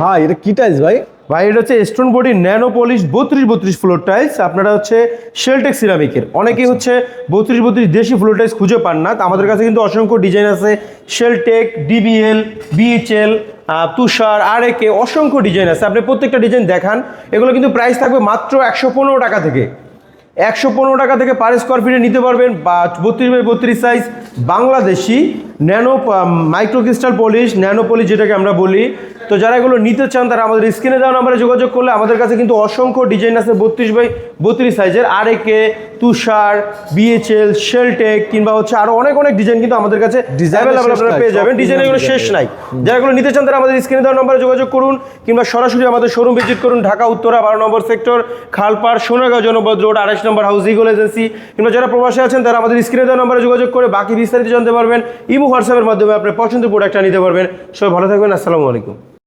ভাই এটা কি টাইলস ভাই? ভাই এটা হচ্ছে স্টোন বডি ন্যানো পলিশ বত্রিশ বত্রিশ ফ্লোর টাইলস আপনারা হচ্ছে শেলটেক সিরামিকের অনেকেই হচ্ছে বত্রিশ বত্রিশ দেশি ফ্লোর টাইলস খুঁজে পান না। তো আমাদের কাছে কিন্তু অসংখ্য ডিজাইন আছে। শেলটেক ডিবিএল বিএইচএল তুষার আর একে অসংখ্য ডিজাইন আছে। আপনি প্রত্যেকটা ডিজাইন দেখান। এগুলো কিন্তু প্রাইস থাকবে মাত্র একশো পনেরো টাকা থেকে। একশো পনেরো টাকা থেকে পার স্কোয়ার ফিটে নিতে পারবেন। বা বত্রিশ বাই বত্রিশ size Bangladeshi. Nano micro crystal polish nano polish যেটাকে আমরা বলি। তো যারা এগুলো নিতে চান তারা আমাদের স্ক্রিনে দেওয়া নাম্বারে যোগাযোগ করলে আমাদের কাছে কিন্তু অসংখ্য ডিজাইন আছে বত্রিশ বাই বত্রিশ সাইজের আর একে তুষার বিএচএল শেলটেক কিংবা হচ্ছে আরও অনেক অনেক ডিজাইন কিন্তু আমাদের কাছে অ্যাভেলেবল আপনারা পেয়ে যাবেন। ডিজাইন এগুলো শেষ নাই। যারা এগুলো নিতে চান তারা আমাদের স্ক্রিনে দেওয়া নম্বরে যোগাযোগ করুন কিংবা সরাসরি আমাদের শোরুম ভিজিট করুন ঢাকা উত্তরা বারো নম্বর সেক্টর খালপাড় সোনাগাঁও জনপদ রোড আড়াইশ নম্বর হাউস ইগল এজেন্সি কিংবা যারা প্রবাসে আছেন তারা আমাদের স্ক্রিনে দেওয়া নম্বরে যোগাযোগ করে বাকি বিস্তারিত জানতে পারবেন। ইমো হোয়াটসঅ্যাপের মাধ্যমে আপনার পছন্দের প্রোডাক্টটা নিতে পারবেন। সবাই ভালো থাকবেন আসসালামু আলাইকুম।